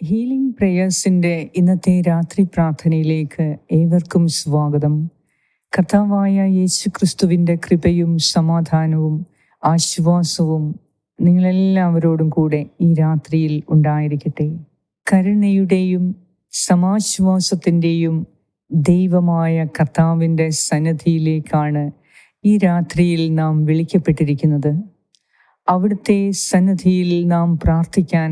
Healing പ്രേയേഴ്സിന്റെ ഇന്നത്തെ രാത്രി പ്രാർത്ഥനയിലേക്ക് ഏവർക്കും സ്വാഗതം. കർത്താവായ യേശു ക്രിസ്തുവിന്റെ കൃപയും സമാധാനവും ആശ്വാസവും നിങ്ങളെല്ലാവരോടും കൂടെ ഈ രാത്രിയിൽ ഉണ്ടായിരിക്കട്ടെ. കരുണയുടെയും സമാശ്വാസത്തിന്റെയും ദൈവമായ കർത്താവിന്റെ സന്നദ്ധിയിലേക്കാണ് ഈ രാത്രിയിൽ നാം വിളിക്കപ്പെട്ടിരിക്കുന്നത്. അവിടുത്തെ സന്നദ്ധിയിൽ നാം പ്രാർത്ഥിക്കാൻ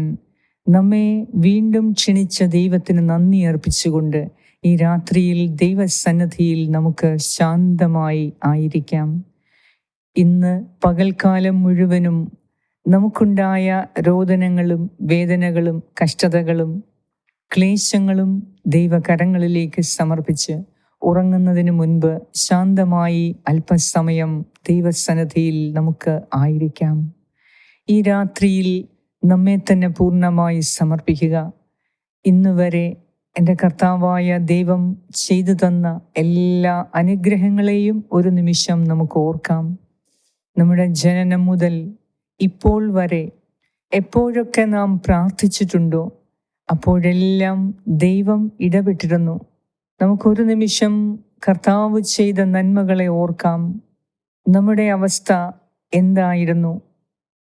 നമ്മെ വീണ്ടും ക്ഷണിച്ച ദൈവത്തിന് നന്ദി അർപ്പിച്ചുകൊണ്ട് ഈ രാത്രിയിൽ ദൈവസന്നദ്ധിയിൽ നമുക്ക് ശാന്തമായി ആയിരിക്കാം. ഇന്ന് പകൽക്കാലം മുഴുവനും നമുക്കുണ്ടായ രോദനങ്ങളും വേദനകളും കഷ്ടതകളും ക്ലേശങ്ങളും ദൈവകരങ്ങളിലേക്ക് സമർപ്പിച്ച് ഉറങ്ങുന്നതിന് മുൻപ് ശാന്തമായി അല്പസമയം ദൈവസന്നദ്ധിയിൽ നമുക്ക് ആയിരിക്കാം. ഈ രാത്രിയിൽ നമ്മെ തന്നെ പൂർണമായി സമർപ്പിക്കുക. ഇന്ന് വരെ എന്റെ കർത്താവായ ദൈവം ചെയ്തു തന്ന എല്ലാ അനുഗ്രഹങ്ങളെയും ഒരു നിമിഷം നമുക്ക് ഓർക്കാം. നമ്മുടെ ജനനം മുതൽ ഇപ്പോൾ വരെ എപ്പോഴൊക്കെ നാം പ്രാർത്ഥിച്ചിട്ടുണ്ടോ അപ്പോഴെല്ലാം ദൈവം ഇടപെട്ടിരുന്നു. നമുക്കൊരു നിമിഷം കർത്താവ് ചെയ്ത നന്മകളെ ഓർക്കാം. നമ്മുടെ അവസ്ഥ എന്തായിരുന്നു?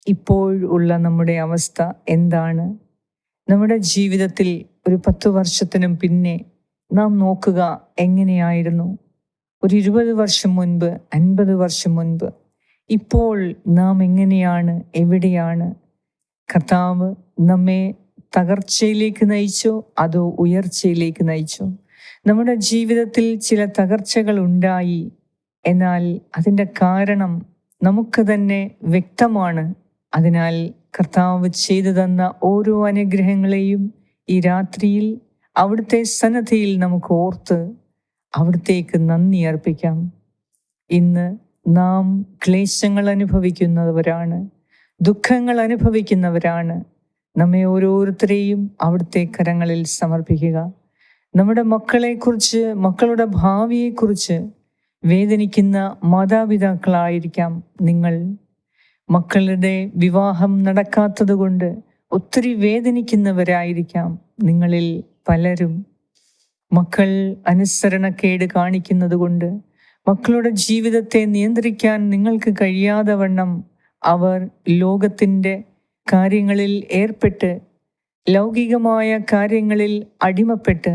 ഇപ്പോൾ ഉള്ള നമ്മുടെ അവസ്ഥ എന്താണ്? നമ്മുടെ ജീവിതത്തിൽ ഒരു പത്ത് വർഷത്തിനും പിന്നെ നാം നോക്കുക എങ്ങനെയായിരുന്നു? ഒരു ഇരുപത് വർഷം മുൻപ് അൻപത് വർഷം മുൻപ് ഇപ്പോൾ നാം എങ്ങനെയാണ്? എവിടെയാണ്? കർത്താവ് നമ്മെ തകർച്ചയിലേക്ക് നയിച്ചോ? അതോ ഉയർച്ചയിലേക്ക് നയിച്ചോ? നമ്മുടെ ജീവിതത്തിൽ ചില തകർച്ചകൾ ഉണ്ടായി. എന്നാൽ അതിന്റെ കാരണം നമുക്ക് തന്നെ വ്യക്തമാണ്. അതിനാൽ കർത്താവ് ചെയ്തു തന്ന ഓരോ അനുഗ്രഹങ്ങളെയും ഈ രാത്രിയിൽ അവിടുത്തെ സന്നദ്ധയിൽ നമുക്ക് ഓർത്ത് അവിടത്തേക്ക് നന്ദി അർപ്പിക്കാം. ഇന്ന് നാം ക്ലേശങ്ങൾ അനുഭവിക്കുന്നവരാണ് ദുഃഖങ്ങൾ അനുഭവിക്കുന്നവരാണ്. നമ്മെ ഓരോരുത്തരെയും അവിടുത്തെ കരങ്ങളിൽ സമർപ്പിക്കുക. നമ്മുടെ മക്കളെക്കുറിച്ച് മക്കളുടെ ഭാവിയെക്കുറിച്ച് വേദനിക്കുന്ന മാതാപിതാക്കളായിരിക്കാം നിങ്ങൾ. മക്കളുടെ വിവാഹം നടക്കാത്തത് കൊണ്ട് ഒത്തിരി വേദനിക്കുന്നവരായിരിക്കാം നിങ്ങളിൽ പലരും. മക്കൾ അനുസരണക്കേട് കാണിക്കുന്നത് കൊണ്ട് മക്കളുടെ ജീവിതത്തെ നിയന്ത്രിക്കാൻ നിങ്ങൾക്ക് കഴിയാതെ വണ്ണം അവർ ലോകത്തിന്റെ കാര്യങ്ങളിൽ ഏർപ്പെട്ട് ലൗകികമായ കാര്യങ്ങളിൽ അടിമപ്പെട്ട്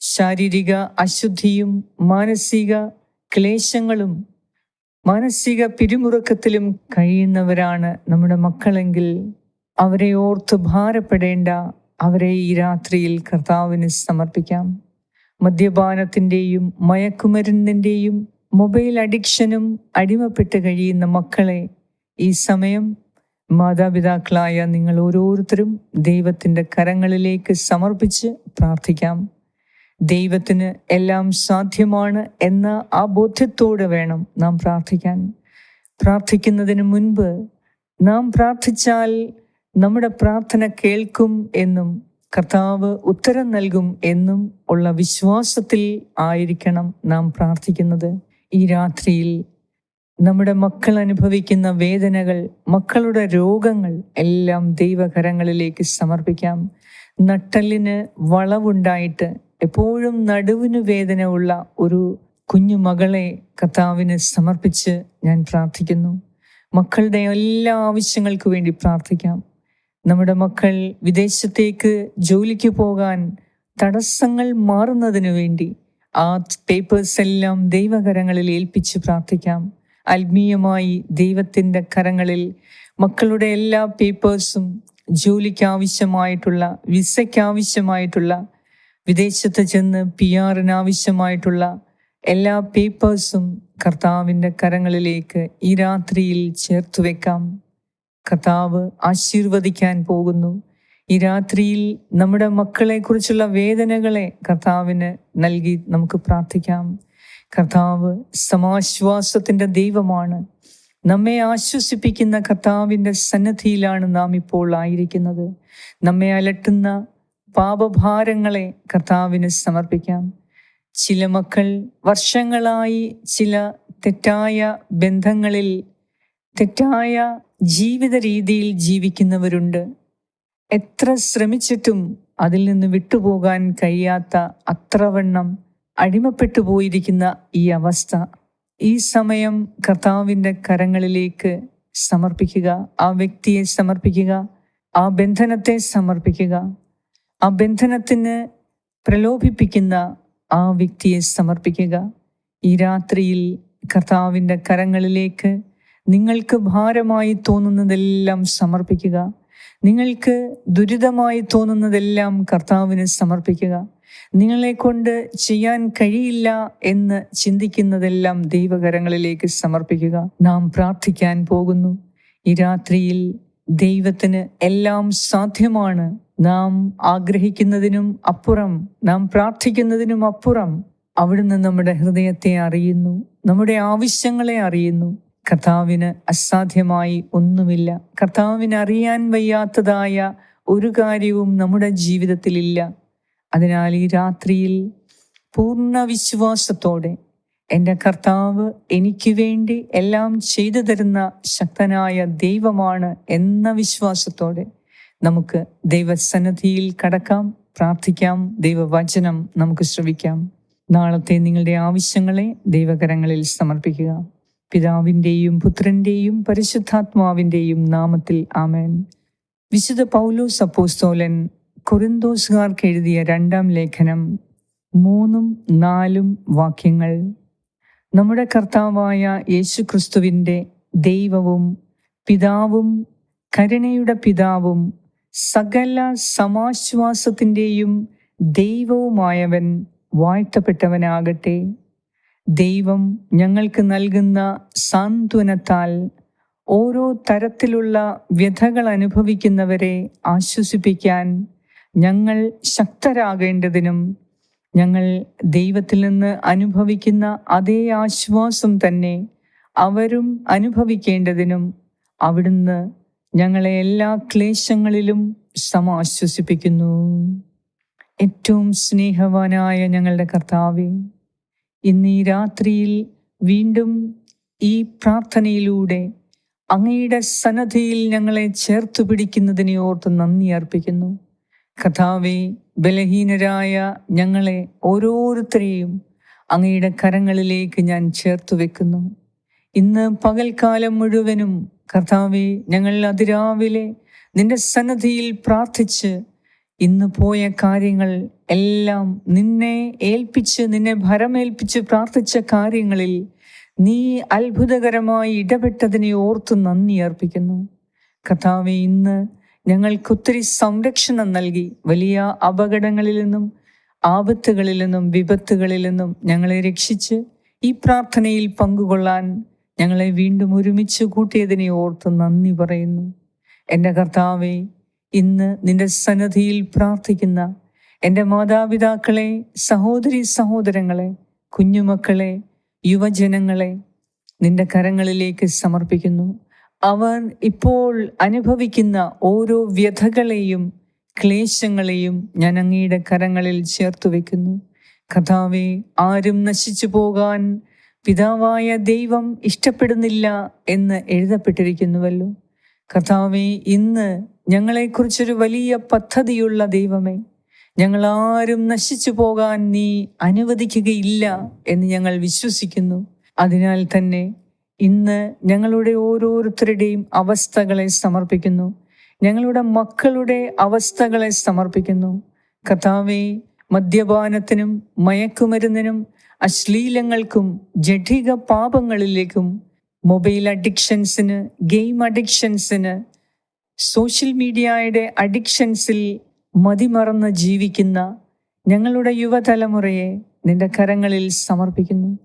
ശാരീരിക അശുദ്ധിയും മാനസിക ക്ലേശങ്ങളും മാനസിക പിരിമുറുക്കത്തിലും കഴിയുന്നവരാണ് നമ്മുടെ മക്കളെങ്കിൽ അവരെ ഓർത്ത് ഭാരപ്പെടേണ്ട അവരെ ഈ രാത്രിയിൽ കർത്താവിന് സമർപ്പിക്കാം. മദ്യപാനത്തിന്റെയും മയക്കുമരുന്നിന്റെയും മൊബൈൽ അഡിക്ഷനും അടിമപ്പെട്ട് കഴിയുന്ന മക്കളെ ഈ സമയം മാതാപിതാക്കളായ നിങ്ങൾ ഓരോരുത്തരും ദൈവത്തിന്റെ കരങ്ങളിലേക്ക് സമർപ്പിച്ച് പ്രാർത്ഥിക്കാം. ദൈവത്തിന് എല്ലാം സാധ്യമാണ് എന്ന ആ ബോധ്യത്തോടെ വേണം നാം പ്രാർത്ഥിക്കാൻ. പ്രാർത്ഥിക്കുന്നതിന് മുൻപ് നാം പ്രാർത്ഥിച്ചാൽ നമ്മുടെ പ്രാർത്ഥന കേൾക്കും എന്നും കർത്താവ് ഉത്തരം നൽകും എന്നും ഉള്ള വിശ്വാസത്തിൽ ആയിരിക്കണം നാം പ്രാർത്ഥിക്കുന്നത്. ഈ രാത്രിയിൽ നമ്മുടെ മക്കൾ അനുഭവിക്കുന്ന വേദനകൾ മക്കളുടെ രോഗങ്ങൾ എല്ലാം ദൈവകരങ്ങളിലേക്ക് സമർപ്പിക്കാം. നട്ടലിന് വളവുണ്ടായിട്ട് എപ്പോഴും നടുവിന് വേദന ഉള്ള ഒരു കുഞ്ഞു മകളെ കർത്താവിന് സമർപ്പിച്ച് ഞാൻ പ്രാർത്ഥിക്കുന്നു. മക്കളുടെ എല്ലാ ആവശ്യങ്ങൾക്ക് വേണ്ടി പ്രാർത്ഥിക്കാം. നമ്മുടെ മക്കൾ വിദേശത്തേക്ക് ജോലിക്ക് പോകാൻ തടസ്സങ്ങൾ മാറുന്നതിന് വേണ്ടി ആ പേപ്പേഴ്സ് എല്ലാം ദൈവകരങ്ങളിൽ ഏൽപ്പിച്ച് പ്രാർത്ഥിക്കാം. ആത്മീയമായി ദൈവത്തിന്റെ കരങ്ങളിൽ മക്കളുടെ എല്ലാ പേപ്പേഴ്സും ജോലിക്ക് ആവശ്യമായിട്ടുള്ള വിസയ്ക്ക് ആവശ്യമായിട്ടുള്ള വിദേശത്ത് ചെന്ന് പി ആറിന് ആവശ്യമായിട്ടുള്ള എല്ലാ പേപ്പേഴ്സും കർത്താവിന്റെ കരങ്ങളിലേക്ക് ഈ രാത്രിയിൽ ചേർത്ത് വെക്കാം. കർത്താവ് ആശീർവദിക്കാൻ പോകുന്നു. ഈ രാത്രിയിൽ നമ്മുടെ മക്കളെക്കുറിച്ചുള്ള വേദനകളെ കർത്താവിന് നൽകി നമുക്ക് പ്രാർത്ഥിക്കാം. കർത്താവ് സമാശ്വാസത്തിന്റെ ദൈവമാണ്. നമ്മെ ആശ്വസിപ്പിക്കുന്ന കർത്താവിന്റെ സന്നദ്ധിയിലാണ് നാം ഇപ്പോൾ ആയിരിക്കുന്നത്. നമ്മെ അലട്ടുന്ന പാപഭാരങ്ങളെ കർത്താവിന് സമർപ്പിക്കാം. ചില മക്കൾ വർഷങ്ങളായി ചില തെറ്റായ ബന്ധങ്ങളിൽ തെറ്റായ ജീവിത രീതിയിൽ ജീവിക്കുന്നവരുണ്ട്. എത്ര ശ്രമിച്ചിട്ടും അതിൽ നിന്ന് വിട്ടുപോകാൻ കഴിയാത്ത അത്രവണ്ണം അടിമപ്പെട്ടു പോയിരിക്കുന്ന ഈ അവസ്ഥ ഈ സമയം കർത്താവിന്റെ കരങ്ങളിലേക്ക് സമർപ്പിക്കുക ആ വ്യക്തിയെ സമർപ്പിക്കുക ആ ബന്ധനത്തെ സമർപ്പിക്കുക. ആ ബന്ധനത്തിന് പ്രലോഭിപ്പിക്കുന്ന ആ വ്യക്തിയെ സമർപ്പിക്കുക. ഈ രാത്രിയിൽ കർത്താവിന്റെ കരങ്ങളിലേക്ക് നിങ്ങൾക്ക് ഭാരമായി തോന്നുന്നതെല്ലാം സമർപ്പിക്കുക. നിങ്ങൾക്ക് ദുരിതമായി തോന്നുന്നതെല്ലാം കർത്താവിന് സമർപ്പിക്കുക. നിങ്ങളെ കൊണ്ട് ചെയ്യാൻ കഴിയില്ല എന്ന് ചിന്തിക്കുന്നതെല്ലാം ദൈവകരങ്ങളിലേക്ക് സമർപ്പിക്കുക. നാം പ്രാർത്ഥിക്കാൻ പോകുന്നു. ഈ രാത്രിയിൽ ദൈവത്തിന് എല്ലാം സാധ്യമാണ്. നാം ആഗ്രഹിക്കുന്നതിനും അപ്പുറം നാം പ്രാർത്ഥിക്കുന്നതിനും അപ്പുറം അവിടുന്ന് നമ്മുടെ ഹൃദയത്തെ അറിയുന്നു നമ്മുടെ ആവശ്യങ്ങളെ അറിയുന്നു. കർത്താവിന് അസാധ്യമായി ഒന്നുമില്ല. കർത്താവിന് അറിയാൻ വയ്യാത്തതായ ഒരു കാര്യവും നമ്മുടെ ജീവിതത്തിലില്ല. അതിനാൽ ഈ രാത്രിയിൽ പൂർണ വിശ്വാസത്തോടെ എന്റെ കർത്താവ് എനിക്ക് വേണ്ടി എല്ലാം ചെയ്തു തരുന്ന ശക്തനായ ദൈവമാണ് എന്ന വിശ്വാസത്തോടെ നമുക്ക് ദൈവസന്നദ്ധിയിൽ കടക്കാം പ്രാർത്ഥിക്കാം ദൈവവചനം നമുക്ക് ശ്രവിക്കാം. നാളത്തെ നിങ്ങളുടെ ആവശ്യങ്ങളെ ദൈവകരങ്ങളിൽ സമർപ്പിക്കുക. പിതാവിന്റെയും പുത്രന്റെയും പരിശുദ്ധാത്മാവിന്റെയും നാമത്തിൽ ആമേൻ. വിശുദ്ധ പൗലോസ് അപ്പോസ്തോലൻ കൊറിന്തോസുകാർക്ക് എഴുതിയ രണ്ടാം ലേഖനം മൂന്നും നാലും വാക്യങ്ങൾ. നമ്മുടെ കർത്താവായ യേശുക്രിസ്തുവിന്റെ ദൈവവും പിതാവും കരുണയുടെ പിതാവും സകല സമാശ്വാസത്തിന്റെയും ദൈവവുമായവൻ വാഴ്ത്തപ്പെട്ടവനാകട്ടെ. ദൈവം ഞങ്ങൾക്ക് നൽകുന്ന സാന്ത്വനത്താൽ ഓരോ തരത്തിലുള്ള വ്യഥകൾ അനുഭവിക്കുന്നവരെ ആശ്വസിപ്പിക്കാൻ ഞങ്ങൾ ശക്തരാകേണ്ടതിനും ഞങ്ങൾ ദൈവത്തിൽ നിന്ന് അനുഭവിക്കുന്ന അതേ ആശ്വാസം തന്നെ അവരും അനുഭവിക്കേണ്ടതിനും അവിടുന്ന് ഞങ്ങളെ എല്ലാ ക്ലേശങ്ങളിലും സമാശ്വസിപ്പിക്കുന്നു. ഏറ്റവും സ്നേഹവാനായ ഞങ്ങളുടെ കർത്താവെ ഇന്ന് ഈ രാത്രിയിൽ വീണ്ടും ഈ പ്രാർത്ഥനയിലൂടെ അങ്ങയുടെ സന്നദ്ധയിൽ ഞങ്ങളെ ചേർത്തു പിടിക്കുന്നതിനെ ഓർത്ത് നന്ദി അർപ്പിക്കുന്നു. കഥാവെ ബലഹീനരായ ഞങ്ങളെ ഓരോരുത്തരെയും അങ്ങയുടെ കരങ്ങളിലേക്ക് ഞാൻ ചേർത്തു വെക്കുന്നു. ഇന്ന് പകൽക്കാലം മുഴുവനും കർത്താവെ ഞങ്ങൾ അതിരാവിലെ നിന്റെ സന്നദ്ധിയിൽ പ്രാർത്ഥിച്ച് ഇന്ന് പോയ കാര്യങ്ങൾ എല്ലാം നിന്നെ ഏൽപ്പിച്ച് നിന്നെ ഭരമേൽപ്പിച്ച് പ്രാർത്ഥിച്ച കാര്യങ്ങളിൽ നീ അത്ഭുതകരമായി ഇടപെട്ടതിനെ ഓർത്ത് നന്ദി അർപ്പിക്കുന്നു. കർത്താവെ ഇന്ന് ഞങ്ങൾക്കൊത്തിരി സംരക്ഷണം നൽകി. വലിയ അപകടങ്ങളിൽ നിന്നും ആപത്തുകളിൽ നിന്നും വിപത്തുകളിൽ നിന്നും ഞങ്ങളെ രക്ഷിച്ച് ഈ പ്രാർത്ഥനയിൽ പങ്കുകൊള്ളാൻ ഞങ്ങളെ വീണ്ടും ഒരുമിച്ച് കൂട്ടിയതിനെ ഓർത്ത് നന്ദി പറയുന്നു. എന്റെ കർത്താവെ ഇന്ന് നിന്റെ സന്നദ്ധിയിൽ പ്രാർത്ഥിക്കുന്ന എന്റെ മാതാപിതാക്കളെ സഹോദരി സഹോദരങ്ങളെ കുഞ്ഞുമക്കളെ യുവജനങ്ങളെ നിന്റെ കരങ്ങളിലേക്ക് സമർപ്പിക്കുന്നു. അവർ ഇപ്പോൾ അനുഭവിക്കുന്ന ഓരോ വ്യഥകളെയും ക്ലേശങ്ങളെയും ഞാൻ അങ്ങയുടെ കരങ്ങളിൽ ചേർത്ത് വയ്ക്കുന്നു. കഥാവെ ആരും നശിച്ചു പോകാൻ പിതാവായ ദൈവം ഇഷ്ടപ്പെടുന്നില്ല എന്ന് എഴുതപ്പെട്ടിരിക്കുന്നുവല്ലോ. കർത്താവേ ഇന്ന് ഞങ്ങളെക്കുറിച്ചൊരു വലിയ പദ്ധതിയുള്ള ദൈവമേ ഞങ്ങളാരും നശിച്ചു പോകാൻ നീ അനുവദിക്കുകയില്ല എന്ന് ഞങ്ങൾ വിശ്വസിക്കുന്നു. അതിനാൽ തന്നെ ഇന്ന് ഞങ്ങളുടെ ഓരോരുത്തരുടെയും അവസ്ഥകളെ സമർപ്പിക്കുന്നു. ഞങ്ങളുടെ മക്കളുടെ അവസ്ഥകളെ സമർപ്പിക്കുന്നു. കഥാവേ മദ്യപാനത്തിനും മയക്കുമരുന്നിനും അശ്ലീലങ്ങൾക്കും ജഡിക പാപങ്ങളിലേക്കും മൊബൈൽ അഡിക്ഷൻസിന് ഗെയിം അഡിക്ഷൻസിന് സോഷ്യൽ മീഡിയയുടെ അഡിക്ഷൻസിൽ മതിമറന്ന് ജീവിക്കുന്ന ഞങ്ങളുടെ യുവതലമുറയെ നിന്റെ കരങ്ങളിൽ സമർപ്പിക്കുന്നു.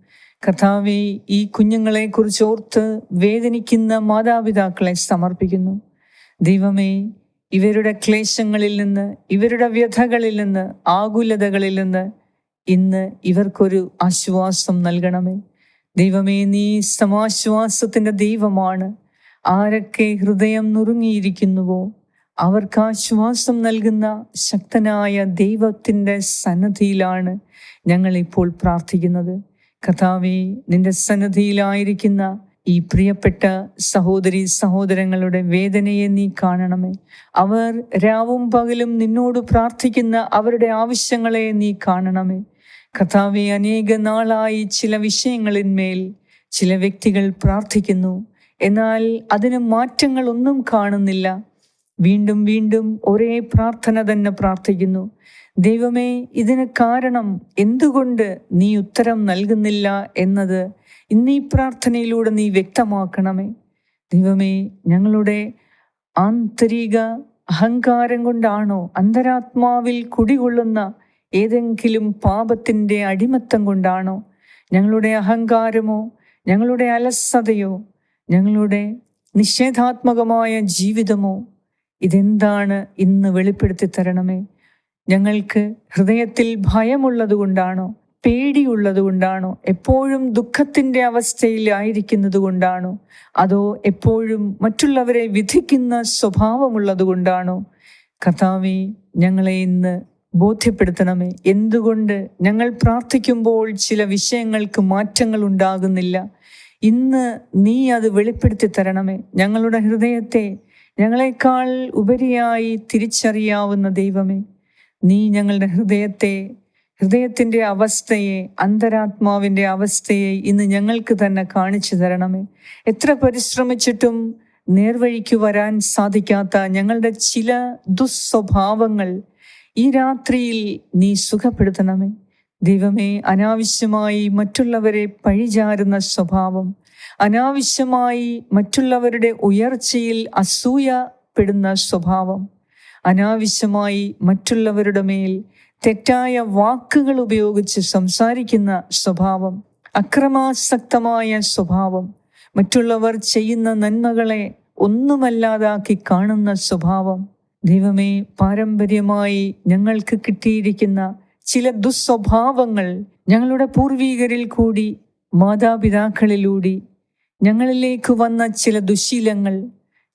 കർത്താവെ ഈ കുഞ്ഞുങ്ങളെ കുറിച്ച് ഓർത്ത് വേദനിക്കുന്ന മാതാപിതാക്കളെ സമർപ്പിക്കുന്നു. ദൈവമേ ഇവരുടെ ക്ലേശങ്ങളിൽ നിന്ന് ഇവരുടെ വ്യഥകളിൽ നിന്ന് ആകുലതകളിൽ നിന്ന് ഇന്ന് ഇവർക്കൊരു ആശ്വാസം നൽകണമേ. ദൈവമേ നീ സമാശ്വാസത്തിന്റെ ദൈവമാണ്. ആരൊക്കെ ഹൃദയം നുറുങ്ങിയിരിക്കുന്നുവോ അവർക്ക് ആശ്വാസം നൽകുന്ന ശക്തനായ ദൈവത്തിന്റെ സന്നദ്ധിയിലാണ് ഞങ്ങളിപ്പോൾ പ്രാർത്ഥിക്കുന്നത്. കഥാവെ നിന്റെ സന്നദ്ധിയിലായിരിക്കുന്ന ഈ പ്രിയപ്പെട്ട സഹോദരി സഹോദരങ്ങളുടെ വേദനയെ നീ കാണണമേ. അവർ രാവും പകലും നിന്നോട് പ്രാർത്ഥിക്കുന്ന അവരുടെ ആവശ്യങ്ങളെ നീ കാണണമേ. കഥാവെ അനേക നാളായി ചില വിഷയങ്ങളിന്മേൽ ചില വ്യക്തികൾ പ്രാർത്ഥിക്കുന്നു. എന്നാൽ അതിന് മാറ്റങ്ങളൊന്നും കാണുന്നില്ല. വീണ്ടും വീണ്ടും ഒരേ പ്രാർത്ഥന തന്നെ പ്രാർത്ഥിക്കുന്നു. ദൈവമേ ഇതിന് കാരണം എന്തുകൊണ്ട് നീ ഉത്തരം നൽകുന്നില്ല എന്നത് ഇന്ന് ഈ പ്രാർത്ഥനയിലൂടെ നീ വ്യക്തമാക്കണമേ. ദൈവമേ ഞങ്ങളുടെ ആന്തരിക അഹങ്കാരം കൊണ്ടാണോ അന്തരാത്മാവിൽ കുടികൊള്ളുന്ന ഏതെങ്കിലും പാപത്തിന്റെ അടിമത്തം കൊണ്ടാണോ ഞങ്ങളുടെ അഹങ്കാരമോ ഞങ്ങളുടെ അലസതയോ ഞങ്ങളുടെ നിഷേധാത്മകമായ ജീവിതമോ? ഇതെന്താണ് ഇന്ന് വെളിപ്പെടുത്തി തരണമേ? ഞങ്ങൾക്ക് ഹൃദയത്തിൽ ഭയമുള്ളത് കൊണ്ടാണോ പേടിയുള്ളത് കൊണ്ടാണോ എപ്പോഴും ദുഃഖത്തിന്റെ അവസ്ഥയിലായിരിക്കുന്നത് കൊണ്ടാണോ അതോ എപ്പോഴും മറ്റുള്ളവരെ വിധിക്കുന്ന സ്വഭാവമുള്ളത് കൊണ്ടാണോ? കഥാവി ഞങ്ങളെ ഇന്ന് ബോധ്യപ്പെടുത്തണമേ. എന്തുകൊണ്ട് ഞങ്ങൾ പ്രാർത്ഥിക്കുമ്പോൾ ചില വിഷയങ്ങൾക്ക് മാറ്റങ്ങൾ ഉണ്ടാകുന്നില്ല. ഇന്ന് നീ അത് വെളിപ്പെടുത്തി തരണമേ. ഞങ്ങളുടെ ഹൃദയത്തെ ഞങ്ങളെക്കാൾ ഉപരിയായി തിരിച്ചറിയാവുന്ന ദൈവമേ. നീ ഞങ്ങളുടെ ഹൃദയത്തെ ഹൃദയത്തിന്റെ അവസ്ഥയെ അന്തരാത്മാവിന്റെ അവസ്ഥയെ ഇന്ന് ഞങ്ങൾക്ക് തന്നെ കാണിച്ചു തരണമേ. എത്ര പരിശ്രമിച്ചിട്ടും നേർവഴിക്ക് വരാൻ സാധിക്കാത്ത ഞങ്ങളുടെ ചില ദുസ്വഭാവങ്ങൾ ഈ രാത്രിയിൽ നീ സുഖപ്പെടുത്തണമേ. ദൈവമേ അനാവശ്യമായി മറ്റുള്ളവരെ പഴിചാരുന്ന സ്വഭാവം അനാവശ്യമായി മറ്റുള്ളവരുടെ ഉയർച്ചയിൽ അസൂയപ്പെടുന്ന സ്വഭാവം അനാവശ്യമായി മറ്റുള്ളവരുടെ മേൽ തെറ്റായ വാക്കുകൾ ഉപയോഗിച്ച് സംസാരിക്കുന്ന സ്വഭാവം അക്രമാസക്തമായ സ്വഭാവം മറ്റുള്ളവർ ചെയ്യുന്ന നന്മകളെ ഒന്നുമല്ലാതാക്കി കാണുന്ന സ്വഭാവം ദൈവമേ പാരമ്പര്യമായി ഞങ്ങൾക്ക് കിട്ടിയിരിക്കുന്ന ചില ദുസ്വഭാവങ്ങൾ ഞങ്ങളുടെ പൂർവീകരിൽ കൂടി മാതാപിതാക്കളിലൂടി ഞങ്ങളിലേക്ക് വന്ന ചില ദുശീലങ്ങൾ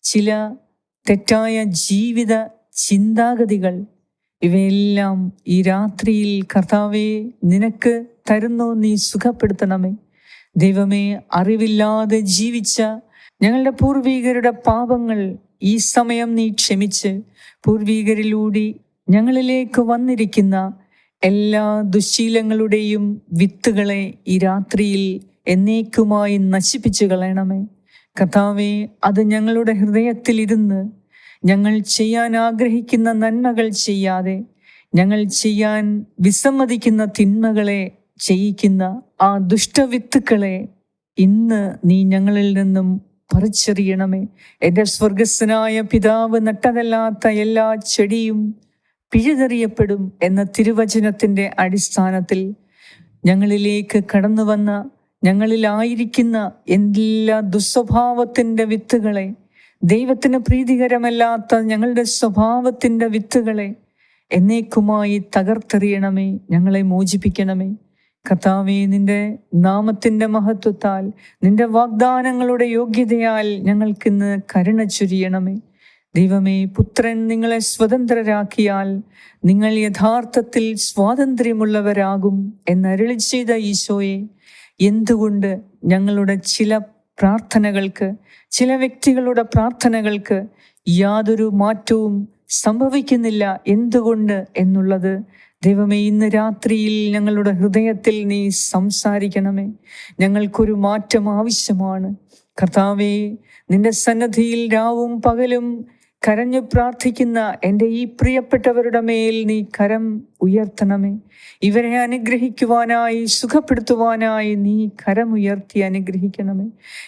ചില തെറ്റായ ജീവിത ചിന്താഗതികൾ ഇവയെല്ലാം ഈ രാത്രിയിൽ കർത്താവെ നിനക്ക് തരുന്നു നീ സുഖപ്പെടുത്തണമേ. ദൈവമേ അറിവില്ലാതെ ജീവിച്ച ഞങ്ങളുടെ പൂർവീകരുടെ പാപങ്ങൾ ഈ സമയം നീ ക്ഷമിച്ച്. പൂർവീകരിലൂടെ ഞങ്ങളിലേക്ക് വന്നിരിക്കുന്ന എല്ലാ ദുശീലങ്ങളുടെയും വിത്തുകളെ ഈ രാത്രിയിൽ എന്നേക്കുമായി നശിപ്പിച്ചു കളയണമേ. കഥാവെ അത് ഞങ്ങളുടെ ഹൃദയത്തിലിരുന്ന് ഞങ്ങൾ ചെയ്യാൻ ആഗ്രഹിക്കുന്ന നന്മകൾ ചെയ്യാതെ ഞങ്ങൾ ചെയ്യാൻ വിസമ്മതിക്കുന്ന തിന്മകളെ ചെയ്യിക്കുന്ന ആ ദുഷ്ടവിത്തുക്കളെ ഇന്ന് നീ ഞങ്ങളിൽ നിന്നും പറിച്ചെറിയണമേ. എന്റെ സ്വർഗസ്വനായ പിതാവ് നട്ടതല്ലാത്ത എല്ലാ ചെടിയും പിഴുതെറിയപ്പെടും എന്ന തിരുവചനത്തിന്റെ അടിസ്ഥാനത്തിൽ ഞങ്ങളിലേക്ക് കടന്നു വന്ന ഞങ്ങളിലായിരിക്കുന്ന എല്ലാ ദുസ്വഭാവത്തിന്റെ വിത്തുകളെ ദൈവത്തിന് പ്രീതികരമല്ലാത്ത ഞങ്ങളുടെ സ്വഭാവത്തിന്റെ വിത്തുകളെ എന്നേക്കുമായി തകർത്തെറിയണമേ ഞങ്ങളെ മോചിപ്പിക്കണമേ. കർത്താവേ നിന്റെ നാമത്തിന്റെ മഹത്വത്താൽ നിന്റെ വാഗ്ദാനങ്ങളുടെ യോഗ്യതയാൽ ഞങ്ങൾക്കിന്ന് കരുണ ചുരിയണമേ. ദൈവമേ പുത്രൻ നിങ്ങളെ സ്വതന്ത്രരാക്കിയാൽ നിങ്ങൾ യഥാർത്ഥത്തിൽ സ്വാതന്ത്ര്യമുള്ളവരാകും എന്നരുളി ചെയ്ത ഈശോയെ. എന്തുകൊണ്ട് ഞങ്ങളുടെ ചില പ്രാർത്ഥനകൾക്ക് ചില വ്യക്തികളുടെ പ്രാർത്ഥനകൾക്ക് യാതൊരു മാറ്റവും സംഭവിക്കുന്നില്ല എന്തുകൊണ്ട് എന്നുള്ളത് ദൈവമേ ഇന്ന് രാത്രിയിൽ ഞങ്ങളുടെ ഹൃദയത്തിൽ നീ സംസാരിക്കണമേ. ഞങ്ങൾക്കൊരു മാറ്റം ആവശ്യമാണ്. കർത്താവേ നിന്റെ സന്നദ്ധിയിൽ രാവും പകലും കരഞ്ഞു പ്രാർത്ഥിക്കുന്ന എന്റെ ഈ പ്രിയപ്പെട്ടവരുടെ മേൽ നീ കരം ഉയർത്തണമേ. ഇവരെ അനുഗ്രഹിക്കുവാനായി സുഖപ്പെടുത്തുവാനായി നീ കരം ഉയർത്തി അനുഗ്രഹിക്കണമേ.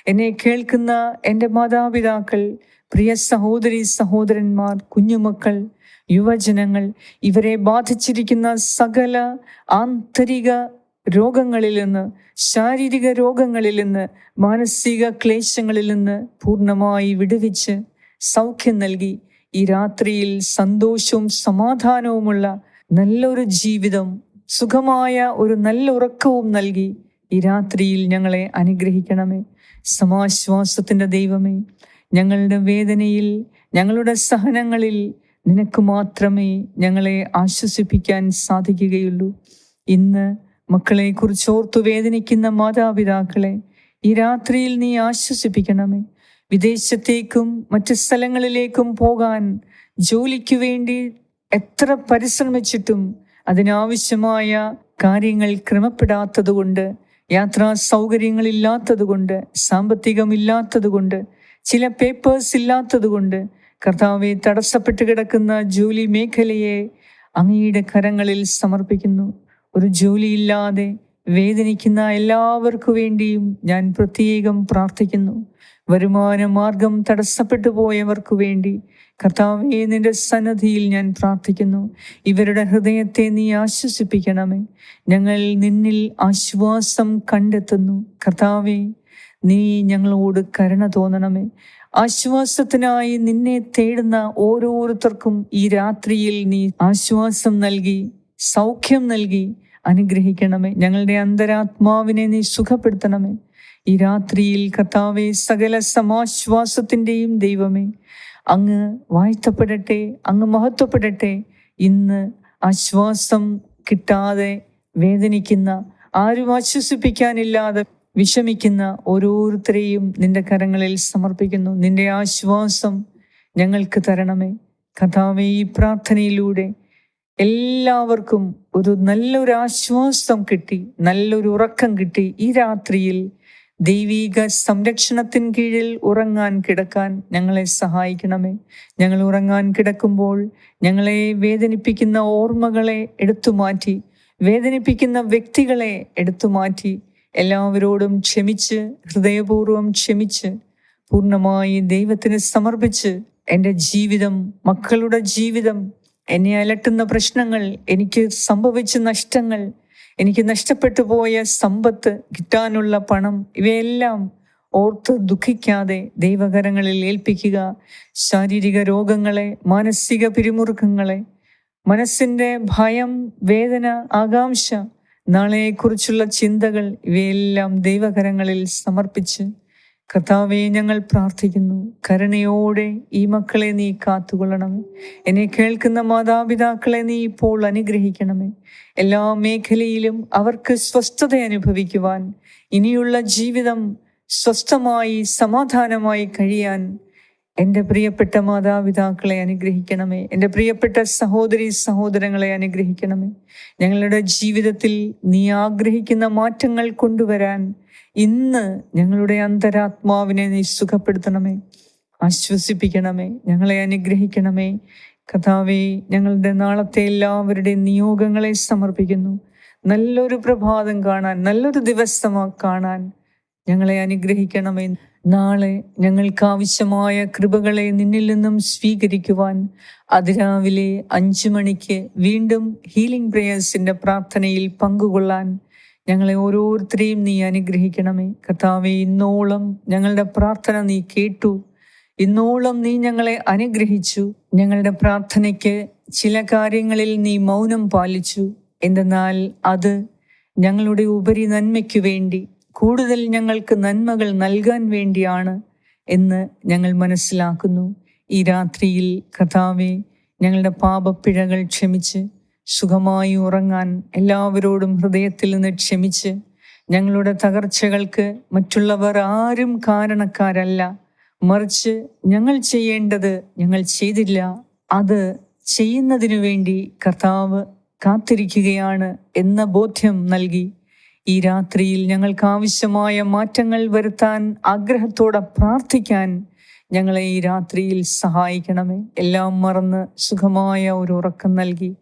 എന്നെ കേൾക്കുന്ന എന്റെ മാതാപിതാക്കൾ പ്രിയ സഹോദരി സഹോദരന്മാർ കുഞ്ഞുമക്കൾ യുവജനങ്ങൾ ഇവരെ ബാധിച്ചിരിക്കുന്ന സകല ആന്തരിക രോഗങ്ങളിൽ നിന്ന് ശാരീരിക രോഗങ്ങളിൽ നിന്ന് മാനസിക ക്ലേശങ്ങളിൽ നിന്ന് പൂർണമായി വിടുവിച്ച് സൗഖ്യം നൽകി. ഈ രാത്രിയിൽ സന്തോഷവും സമാധാനവുമുള്ള നല്ലൊരു ജീവിതം സുഖമായ ഒരു നല്ല ഉറക്കവും നൽകി ഈ രാത്രിയിൽ ഞങ്ങളെ അനുഗ്രഹിക്കണമേ. സമാശ്വാസത്തിന്റെ ദൈവമേ ഞങ്ങളുടെ വേദനയിൽ ഞങ്ങളുടെ സഹനങ്ങളിൽ നിനക്ക് മാത്രമേ ഞങ്ങളെ ആശ്വസിപ്പിക്കാൻ സാധിക്കുകയുള്ളൂ. ഇന്ന് മക്കളെ കുറിച്ച് ഓർത്തു വേദനിക്കുന്ന മാതാപിതാക്കളെ ഈ രാത്രിയിൽ നീ ആശ്വസിപ്പിക്കണമേ. വിദേശത്തേക്കും മറ്റു സ്ഥലങ്ങളിലേക്കും പോകാൻ ജോലിക്ക് വേണ്ടി എത്ര പരിശ്രമിച്ചിട്ടും അതിനാവശ്യമായ കാര്യങ്ങൾ ക്രമപ്പെടാത്തതുകൊണ്ട് യാത്രാ സൗകര്യങ്ങളില്ലാത്തതുകൊണ്ട് സാമ്പത്തികമില്ലാത്തതുകൊണ്ട് ചില പേപ്പേഴ്സ് ഇല്ലാത്തതുകൊണ്ട് കർത്താവെ തടസ്സപ്പെട്ട് കിടക്കുന്ന ജോലി മേഖലയെ അങ്ങയുടെ കരങ്ങളിൽ സമർപ്പിക്കുന്നു. ഒരു ജോലിയില്ലാതെ വേദനിക്കുന്ന എല്ലാവർക്കു വേണ്ടിയും ഞാൻ പ്രത്യേകം പ്രാർത്ഥിക്കുന്നു. വരുമാന മാർഗം തടസ്സപ്പെട്ടു പോയവർക്കു വേണ്ടി കർത്താവേ നിന്റെ സന്നദ്ധിയിൽ ഞാൻ പ്രാർത്ഥിക്കുന്നു. ഇവരുടെ ഹൃദയത്തെ നീ ആശ്വസിപ്പിക്കണമേ. ഞങ്ങൾ നിന്നിൽ ആശ്വാസം കണ്ടെത്തുന്നു. കർത്താവെ നീ ഞങ്ങളോട് കരുണ തോന്നണമേ. ആശ്വാസത്തിനായി നിന്നെ തേടുന്ന ഓരോരുത്തർക്കും ഈ രാത്രിയിൽ നീ ആശ്വാസം നൽകി സൗഖ്യം നൽകി അനുഗ്രഹിക്കണമേ. ഞങ്ങളുടെ അന്തരാത്മാവിനെ നീ സുഖപ്പെടുത്തണമേ. ഈ രാത്രിയിൽ കർത്താവെ സകല സമാശ്വാസത്തിന്റെയും ദൈവമേ അങ്ങ് വാഴ്ത്തപ്പെടട്ടെ അങ്ങ് മഹത്വപ്പെടട്ടെ. ഇന്ന് ആശ്വാസം കിട്ടാതെ വേദനിക്കുന്ന ആരും ആശ്വസിപ്പിക്കാനില്ലാതെ വിഷമിക്കുന്ന ഓരോരുത്തരെയും നിന്റെ കരങ്ങളിൽ സമർപ്പിക്കുന്നു. നിന്റെ ആശ്വാസം ഞങ്ങൾക്ക് തരണമേ. കഥാവേ ഈ പ്രാർത്ഥനയിലൂടെ എല്ലാവർക്കും ഒരു നല്ലൊരു ആശ്വാസം കിട്ടി നല്ലൊരു ഉറക്കം കിട്ടി. ഈ രാത്രിയിൽ ദൈവീക സംരക്ഷണത്തിൻ കീഴിൽ ഉറങ്ങാൻ കിടക്കാൻ ഞങ്ങളെ സഹായിക്കണമേ. ഞങ്ങൾ ഉറങ്ങാൻ കിടക്കുമ്പോൾ ഞങ്ങളെ വേദനിപ്പിക്കുന്ന ഓർമ്മകളെ എടുത്തു മാറ്റി വേദനിപ്പിക്കുന്ന വ്യക്തികളെ എടുത്തു മാറ്റി എല്ലാവരോടും ക്ഷമിച്ച് ഹൃദയപൂർവം ക്ഷമിച്ച് പൂർണമായി ദൈവത്തിന് സമർപ്പിച്ച് എന്റെ ജീവിതം മക്കളുടെ ജീവിതം എന്നെ അലട്ടുന്ന പ്രശ്നങ്ങൾ എനിക്ക് സംഭവിച്ച നഷ്ടങ്ങൾ എനിക്ക് നഷ്ടപ്പെട്ടു പോയ സമ്പത്ത് കിട്ടാനുള്ള പണം ഇവയെല്ലാം ഓർത്ത് ദുഃഖിക്കാതെ ദൈവകരങ്ങളിൽ ഏൽപ്പിക്കുക ശാരീരിക രോഗങ്ങളെ മാനസിക പിരിമുറുക്കങ്ങളെ മനസ്സിന്റെ ഭയം വേദന ആകാംക്ഷ നാളെക്കുറിച്ചുള്ള ചിന്തകൾ ഇവയെല്ലാം ദൈവകരങ്ങളിൽ സമർപ്പിച്ച് കർത്താവെ ഞങ്ങൾ പ്രാർത്ഥിക്കുന്നു. കരുണയോടെ ഈ മക്കളെ നീ കാത്തുകൊള്ളണമേ എന്നെ കേൾക്കുന്ന മാതാപിതാക്കളെ നീ ഇപ്പോൾ അനുഗ്രഹിക്കണമേ. എല്ലാ മേഖലയിലും അവർക്ക് സ്വസ്ഥത അനുഭവിക്കുവാൻ ഇനിയുള്ള ജീവിതം സ്വസ്ഥമായി സമാധാനമായി കഴിയാൻ എന്റെ പ്രിയപ്പെട്ട മാതാപിതാക്കളെ അനുഗ്രഹിക്കണമേ. എന്റെ പ്രിയപ്പെട്ട സഹോദരി സഹോദരങ്ങളെ അനുഗ്രഹിക്കണമേ. ഞങ്ങളുടെ ജീവിതത്തിൽ നീ ആഗ്രഹിക്കുന്ന മാറ്റങ്ങൾ കൊണ്ടുവരാൻ ഇന്ന് ഞങ്ങളുടെ അന്തരാത്മാവിനെ നീ സുഖപ്പെടുത്തണമേ. ആശ്വസിപ്പിക്കണമേ. ഞങ്ങളെ അനുഗ്രഹിക്കണമേ. കഥാവേ ഞങ്ങളുടെ നാളത്തെ എല്ലാവരുടെയും നിയോഗങ്ങളെ സമർപ്പിക്കുന്നു. നല്ലൊരു പ്രഭാതം കാണാൻ നല്ലൊരു ദിവസം കാണാൻ ഞങ്ങളെ അനുഗ്രഹിക്കണമേ. നാളെ ഞങ്ങൾക്ക് ആവശ്യമായ കൃപകളെ നിന്നിൽ നിന്നും സ്വീകരിക്കുവാൻ അതിരാവിലെ അഞ്ചു മണിക്ക് വീണ്ടും ഹീലിംഗ് പ്രേയേഴ്സിന്റെ പ്രാർത്ഥനയിൽ പങ്കുകൊള്ളാൻ ഞങ്ങളെ ഓരോരുത്തരെയും നീ അനുഗ്രഹിക്കണമേ. കർത്താവെ ഇന്നോളം ഞങ്ങളുടെ പ്രാർത്ഥന നീ കേട്ടു. ഇന്നോളം നീ ഞങ്ങളെ അനുഗ്രഹിച്ചു. ഞങ്ങളുടെ പ്രാർത്ഥനയ്ക്ക് ചില കാര്യങ്ങളിൽ നീ മൗനം പാലിച്ചു. എന്തെന്നാൽ അത് ഞങ്ങളുടെ ഉപരി നന്മയ്ക്കു വേണ്ടി കൂടുതൽ ഞങ്ങൾക്ക് നന്മകൾ നൽകാൻ വേണ്ടിയാണ് എന്ന് ഞങ്ങൾ മനസ്സിലാക്കുന്നു. ഈ രാത്രിയിൽ കഥാവെ ഞങ്ങളുടെ പാപപ്പിഴകൾ ക്ഷമിച്ച് സുഖമായി ഉറങ്ങാൻ എല്ലാവരോടും ഹൃദയത്തിൽ നിന്ന് ക്ഷമിച്ച് ഞങ്ങളുടെ തകർച്ചകൾക്ക് മറ്റുള്ളവർ ആരും കാരണക്കാരല്ല. മറിച്ച് ഞങ്ങൾ ചെയ്യേണ്ടത് ഞങ്ങൾ ചെയ്തില്ല. അത് ചെയ്യുന്നതിനു വേണ്ടി കർത്താവ് കാത്തിരിക്കുകയാണ് എന്ന ബോധ്യം നൽകി. ഈ രാത്രിയിൽ ഞങ്ങൾക്ക് ആവശ്യമായ മാറ്റങ്ങൾ വരുത്താൻ ആഗ്രഹത്തോടെ പ്രാർത്ഥിക്കാൻ ഞങ്ങളെ ഈ രാത്രിയിൽ സഹായിക്കണമേ. എല്ലാം മറന്ന് സുഖമായ ഒരു ഉറക്കം നൽകി.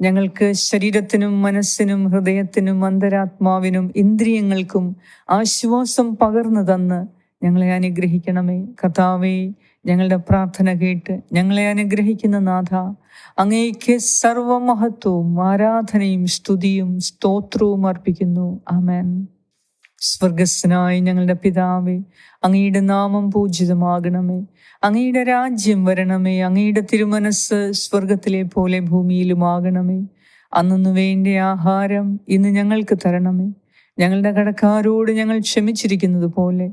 ഞങ്ങൾക്ക് ശരീരത്തിനും മനസ്സിനും ഹൃദയത്തിനും അന്തരാത്മാവിനും ഇന്ദ്രിയങ്ങൾക്കും ആശ്വാസം പകർന്നു തന്ന് ഞങ്ങളെ അനുഗ്രഹിക്കണമേ. കഥാവേ ഞങ്ങളുടെ പ്രാർത്ഥന കേട്ട് ഞങ്ങളെ അനുഗ്രഹിക്കുന്ന നാഥ അങ്ങേക്ക് സർവമഹത്വവും ആരാധനയും സ്തുതിയും സ്തോത്രവും അർപ്പിക്കുന്നു. ആമേൻ. സ്വർഗസ്സനായ ഞങ്ങളുടെ പിതാവേ അങ്ങയുടെ നാമം പൂജിതമാകണമേ. അങ്ങയുടെ രാജ്യം വരണമേ. അങ്ങയുടെ തിരുമനസ് സ്വർഗത്തിലെ പോലെ ഭൂമിയിലുമാകണമേ. അന്നു വേണ്ട ആഹാരം ഇന്ന് ഞങ്ങൾക്ക് തരണമേ. ഞങ്ങളുടെ കടക്കാരോട് ഞങ്ങൾ ക്ഷമിച്ചിരിക്കുന്നത് പോലെ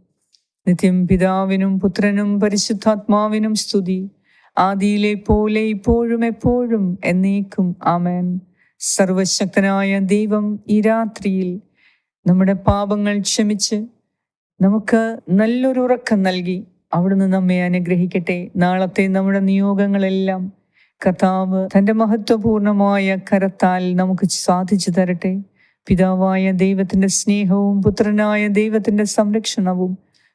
നിത്യം പിതാവിനും പുത്രനും പരിശുദ്ധാത്മാവിനും സ്തുതി. ആദിയിലെ പോലെ ഇപ്പോഴും എപ്പോഴും എന്നേക്കും ആമേൻ. സർവശക്തനായ ദൈവം ഈ രാത്രിയിൽ നമ്മുടെ പാപങ്ങൾ ക്ഷമിച്ച് നമുക്ക് നല്ലൊരു ഉറക്കം നൽകി അവിടുന്ന് നമ്മെ അനുഗ്രഹിക്കട്ടെ. നാളത്തെ നമ്മുടെ നിയോഗങ്ങളെല്ലാം കർത്താവ് തന്റെ മഹത്വപൂർണമായ കരത്താൽ നമുക്ക് സാധിച്ചു തരട്ടെ. പിതാവായ ദൈവത്തിന്റെ സ്നേഹവും പുത്രനായ ദൈവത്തിന്റെ സംരക്ഷണവും